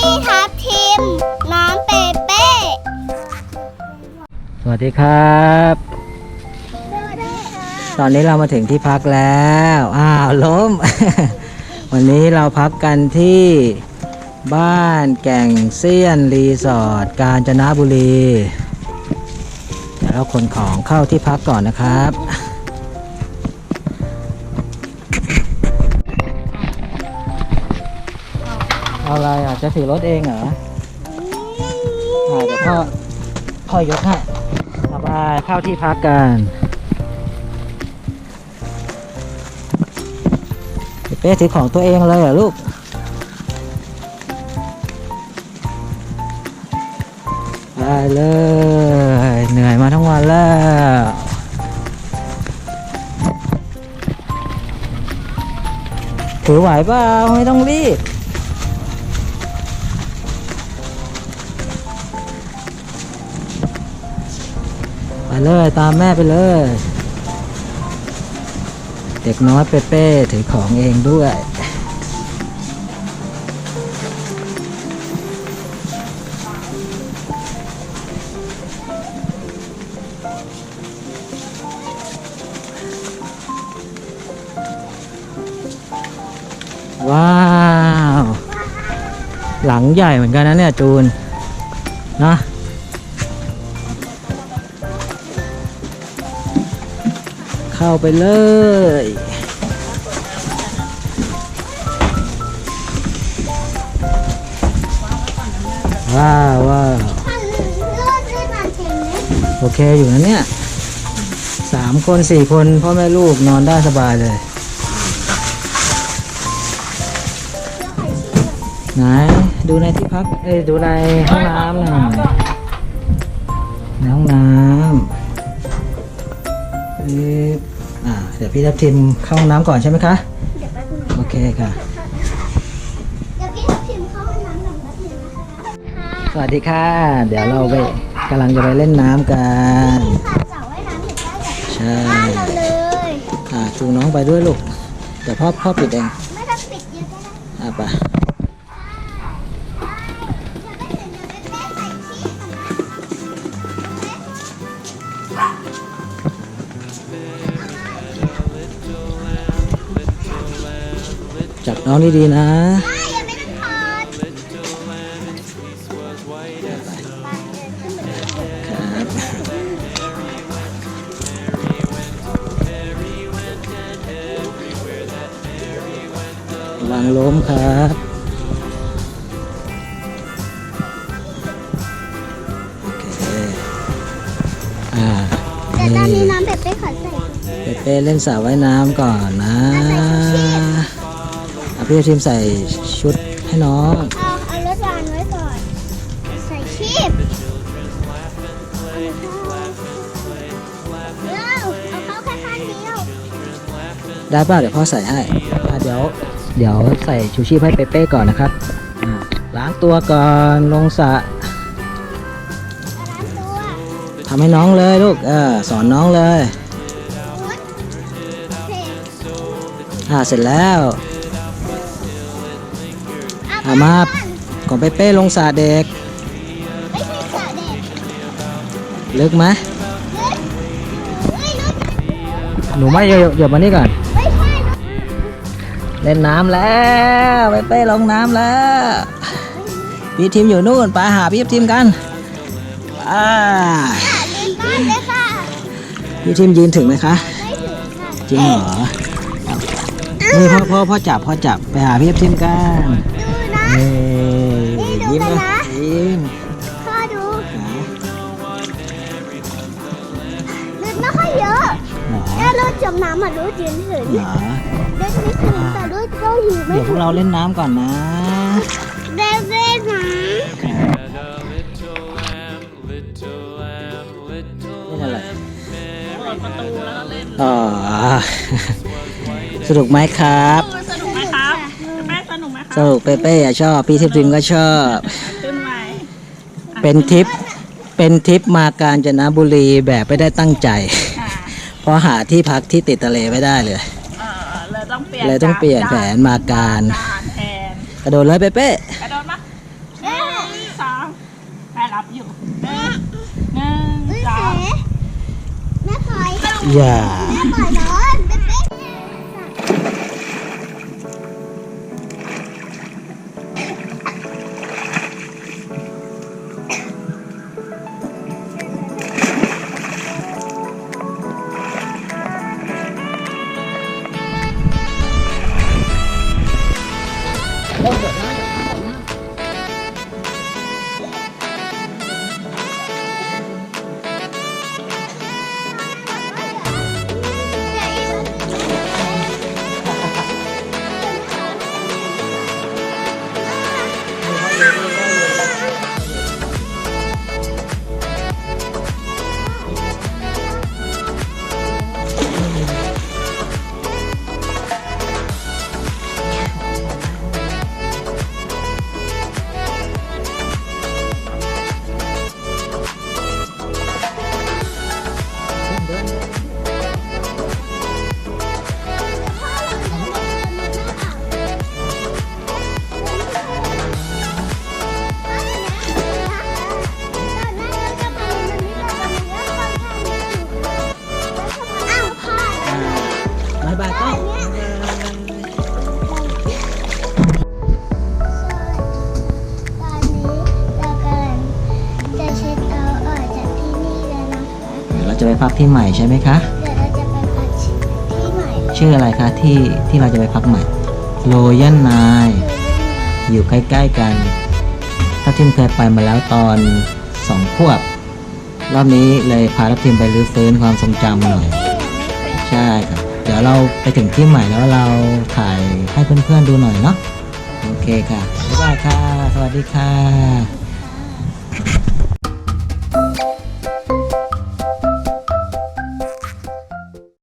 พี่ทับทิม น้องเปเป้ สวัสดีครับ ตอนนี้เรามาถึงที่พักแล้ว อ้าวล้ม วันนี้เราพักกันที่บ้านแก่งเซียนรีสอร์ทกาญจนบุรี เดี๋ยวเราขนของเข้าที่พักก่อนนะครับ เอาอะไรอะ จะถือรถเองเหรออ่าเดี๋ยวพ่อ พ่อยกให้สบายเข้าที่พักกันเป้ถือของตัวเองเลยเหรอลูกไปเลย เหนื่อยมาทั้งวันแล้วถือไหวเปล่าไม่ต้องรีบ ไปเลยตามแม่ไปเลย เด็กน้อยเป้ๆถือของเองด้วยว้าว หลังใหญ่เหมือนกันนะเนี่ยจูน นะ เข้าไปเลย ว้าวว้าวท่านเลือดได้มาเต็มเลยโอเคอยู่นะเนี่ยสามคนสี่คนพ่อแม่ลูกนอนได้สบายเลยไหนดูในที่พักเอ้ยดูในห้องน้ำหน่อยในห้องน้ำเอ๊ะ อ่าเดี๋ยวพี่ทับทิมเข้าห้องน้ำก่อนใช่ไหมคะ เดี๋ยวแป๊บนึงโอเคค่ะ เดี๋ยวพี่ทับทิมเข้าห้องน้ำหนึ่งแป๊บนึงนะคะสวัสดีค่ะ เดี๋ยวเราไปกำลังจะไปเล่นน้ำกัน นี่ค่ะเสาว่ายน้ำอยู่ใกล้กับใช่ บ้านเราเลย อ่าจูงน้องไปด้วยลูก เดี๋ยวพ่อพ่อปิดเอง ไม่ต้องปิดเยอะก็ได้ อ่าไปเดี๋ยวไป จับน้องดีๆนะอ่ายังไม่ได้ถอดครับระวังล้มครับโอเคอ่าแต่ตอนนี้นี่น้ำแบบไม่ขอใส่เปเป้เล่นสระว่ายน้ำก่อนนะอะ พี่ทีมใส่ชุดให้น้องเอาเอารถวางไว้ก่อน ใส่ชีพเร็วเอาเข้าแค่ข้างเดียวได้ป่ะเดี๋ยวพ่อใส่ให้อะเดี๋ยว เดี๋ยวใส่ชูชีพให้เปเป้ก่อนนะครับอะล้างตัวก่อนลงสระล้างตัวทำให้น้องเลยลูกเออสอนน้องเลย พุทเพลงอ่าเสร็จแล้ว อะมาของเปเป้ลงสระเด็ก ไม่ใช่สระเด็กลึกไหมเฮ้ยรถหนูไม่เดี๋ยวเดี๋ยวมานี่ก่อน ไม่ใช่รถเล่นน้ำแล้วเปเป้ลงน้ำแล้วพี่ทีมอยู่นู่นไปหาพี่ทีมกันอ่าลืมบ้านเลยค่ะ พี่ทีมยืนถึงไหมคะ ไม่ถึงค่ะ จริงเหรอ นี่พ่อพ่อพ่อจับพ่อจับไปหาพี่ทีมกัน ดี๋ยวพวกเราเล่นน้ำก่อนนะเด็กเล่นนะเล่นอะไรอ๋อ สนุกไหมครับ สนุกไหมครับแม่สนุกไหมคสรับนุกเป้เป้อะชอบ พี่ทิพย์ทิมก็ชอบ ขึ้นไหมเป็นทริป เป็นทริปมากาญจนบุรีแบบไม่ได้ตั้งใจ อ่าเพราะหาที่พักที่ติดทะเลไม่ได้เลย ต้องเปลี่ยนเลยต้องเปลี่ยนแผนมาการกรนกระโดดเลยเป๊ะกระโดดมาหนึ่งสองแม่รับอยู่หนึ่งหนึ่งสองแม่ปล่อยอย่า แม่ปล่อยเลย จะไปพักที่ใหม่ใช่ไหมคะเดี๋ยวเราจะไปพักที่ใหม่ชื่ออะไรคะที่ที่เราจะไปพักใหม่โรยันนายอยู่ใกล้ๆกันถ้าทิมเคยไปมาแล้วตอนสองขวบรอบนี้เลยพาทัพทิมไปรื้อฟื้นความทรงจำหน่อย ใช่ครับ เดี๋ยวเราไปถึงที่ใหม่แล้วเราถ่ายให้เพื่อนๆดูหน่อยเนาะโอเคค่ะบ๊ายบายค่ะ สวัสดีค่ะ